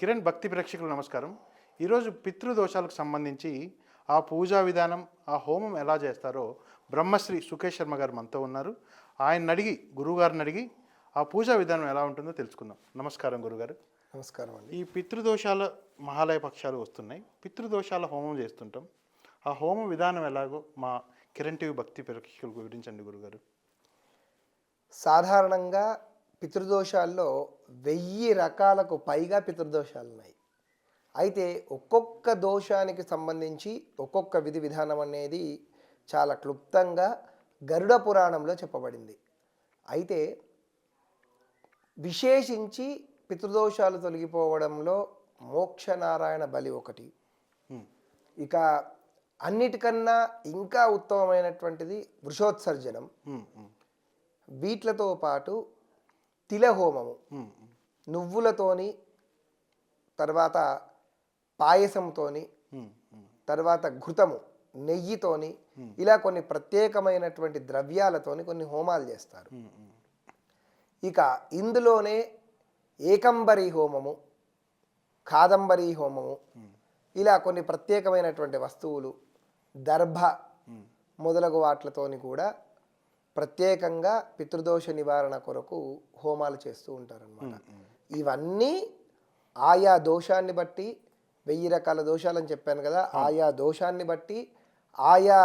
కిరణ్ భక్తి ప్రేక్షకులు నమస్కారం. ఈరోజు పితృదోషాలకు సంబంధించి ఆ పూజా విధానం ఆ హోమం ఎలా చేస్తారో బ్రహ్మశ్రీ సుకేష్ శర్మ గారు మనతో ఉన్నారు. ఆయన అడిగి గురువుగారిని అడిగి ఆ పూజా విధానం ఎలా ఉంటుందో తెలుసుకుందాం. నమస్కారం గురుగారు. నమస్కారం అండి. ఈ పితృదోషాల మహాలయ పక్షాలు వస్తున్నాయి. పితృదోషాల హోమం చేస్తుంటాం. ఆ హోమ విధానం ఎలాగో మా కిరణ్ టీవీ భక్తి ప్రేక్షకులకు వివరించండి గురుగారు. సాధారణంగా పితృదోషాల్లో వెయ్యి రకాలకు పైగా పితృదోషాలు ఉన్నాయి అయితే ఒక్కొక్క దోషానికి సంబంధించి ఒక్కొక్క విధి విధానం అనేది చాలా క్లుప్తంగా గరుడ పురాణంలో చెప్పబడింది. అయితే విశేషించి పితృదోషాలు తొలగిపోవడంలో మోక్షనారాయణ బలి ఒకటి. ఇక అన్నిటికన్నా ఇంకా ఉత్తమమైనటువంటిది వృషోత్సర్జనం. వీట్లతో పాటు తిలహోమము. హ్మ్, హ్మ్, నువ్వులతోని తర్వాత పాయసంతోని తర్వాత ఘృతము నెయ్యితోని ఇలా కొన్ని ప్రత్యేకమైనటువంటి ద్రవ్యాలతోని కొన్ని హోమాలు చేస్తారు. ఇక ఇందులోనే ఏకంబరి హోమము కాదంబరి హోమము ఇలా కొన్ని ప్రత్యేకమైనటువంటి వస్తువులు దర్భ మొదలగు వాట్లతోని కూడా ప్రత్యేకంగా పితృదోష నివారణ కొరకు హోమాలు చేస్తూ ఉంటారనమాట ఇవన్నీ ఆయా దోషాన్ని బట్టి వెయ్యి రకాల దోషాలని చెప్పాను కదా ఆయా దోషాన్ని బట్టి ఆయా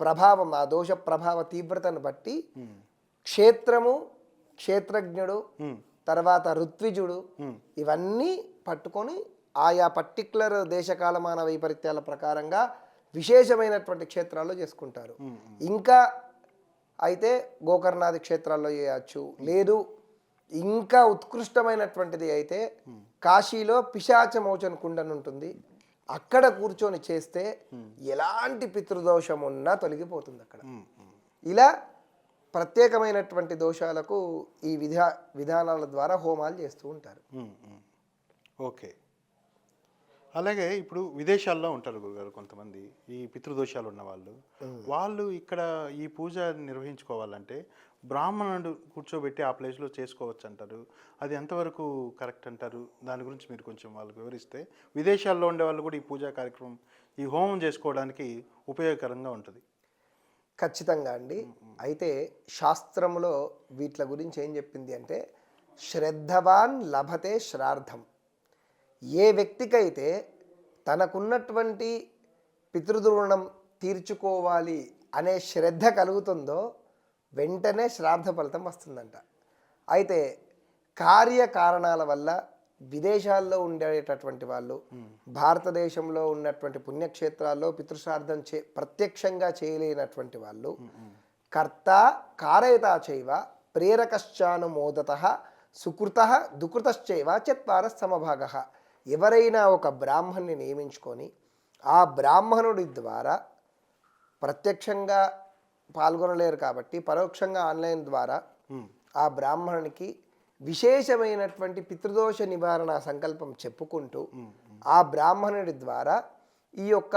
ప్రభావం ఆ దోష ప్రభావ తీవ్రతను బట్టి క్షేత్రము క్షేత్రజ్ఞుడు. తర్వాత ఋత్విజుడు. ఇవన్నీ పట్టుకొని ఆయా పర్టికులర్ దేశకాలమాన వైపరీత్యాల ప్రకారంగా విశేషమైనటువంటి క్షేత్రాల్లో చేసుకుంటారు. ఇంకా అయితే గోకర్ణాది క్షేత్రాల్లో చేయవచ్చు లేదు ఇంకా ఉత్కృష్టమైనటువంటిది అయితే కాశీలో పిశాచ మోచన కుండని ఉంటుంది. అక్కడ కూర్చొని చేస్తే ఎలాంటి పితృదోషం ఉన్నా తొలగిపోతుంది అక్కడ. ఇలా ప్రత్యేకమైనటువంటి దోషాలకు ఈ విధా విధానాల ద్వారా హోమాలు చేస్తూ ఉంటారు. ఓకే. అలాగే ఇప్పుడు విదేశాల్లో ఉంటారు గురుగారు కొంతమంది ఈ పితృదోషాలు ఉన్న వాళ్ళు. వాళ్ళు ఇక్కడ ఈ పూజ నిర్వహించుకోవాలంటే బ్రాహ్మణుడు కూర్చోబెట్టి ఆ ప్లేస్లో చేసుకోవచ్చు అంటారు అది ఎంతవరకు కరెక్ట్ అంటారు? దాని గురించి మీరు కొంచెం వాళ్ళకి వివరిస్తే విదేశాల్లో ఉండే వాళ్ళు కూడా ఈ పూజా కార్యక్రమం ఈ హోమం చేసుకోవడానికి ఉపయోగకరంగా ఉంటుంది. ఖచ్చితంగా అండి. అయితే శాస్త్రములో వీట్ల గురించి ఏం చెప్పింది అంటే శ్రద్ధవాన్ లభతే శ్రార్థం ఏ వ్యక్తికైతే తనకున్నటువంటి పితృదృణం తీర్చుకోవాలి అనే శ్రద్ధ కలుగుతుందో వెంటనే శ్రాద్ధ ఫలితం వస్తుందంట. అయితే కార్యకారణాల వల్ల విదేశాల్లో ఉండేటటువంటి వాళ్ళు భారతదేశంలో ఉన్నటువంటి పుణ్యక్షేత్రాల్లో పితృశ్రాద్ధం చే ప్రత్యక్షంగా చేయలేనటువంటి వాళ్ళు కర్త కారయత చైవ ప్రేరకశ్చానుమోదత సుకృత దుకృతశ్చైవ చత్వార సమభాగ. ఎవరైనా ఒక బ్రాహ్మణ్ణి నియమించుకొని ఆ బ్రాహ్మణుడి ద్వారా ప్రత్యక్షంగా పాల్గొనలేరు కాబట్టి పరోక్షంగా ఆన్లైన్ ద్వారా ఆ బ్రాహ్మణునికి విశేషమైనటువంటి పితృదోష నివారణ సంకల్పం చెప్పుకుంటూ ఆ బ్రాహ్మణుడి ద్వారా ఈ యొక్క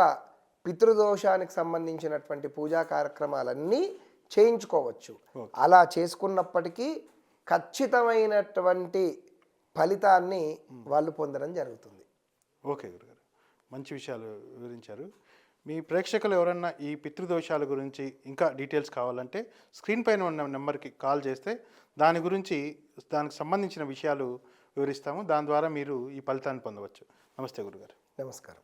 పితృదోషానికి సంబంధించినటువంటి పూజా కార్యక్రమాలన్నీ చేయించుకోవచ్చు. అలా చేసుకున్నప్పటికీ ఖచ్చితమైనటువంటి ఫలితాన్ని వాళ్ళు పొందడం జరుగుతుంది. ఓకే గురుగారు. మంచి విషయాలు వివరించారు. మీ ప్రేక్షకులు ఎవరన్నా ఈ పితృదోషాల గురించి ఇంకా డీటెయిల్స్ కావాలంటే స్క్రీన్ పైన ఉన్న నెంబర్కి కాల్ చేస్తే దాని గురించి దానికి సంబంధించిన విషయాలు వివరిస్తాము. దాని ద్వారా మీరు ఈ ఫలితాన్ని పొందవచ్చు. నమస్తే గురుగారు. నమస్కారం.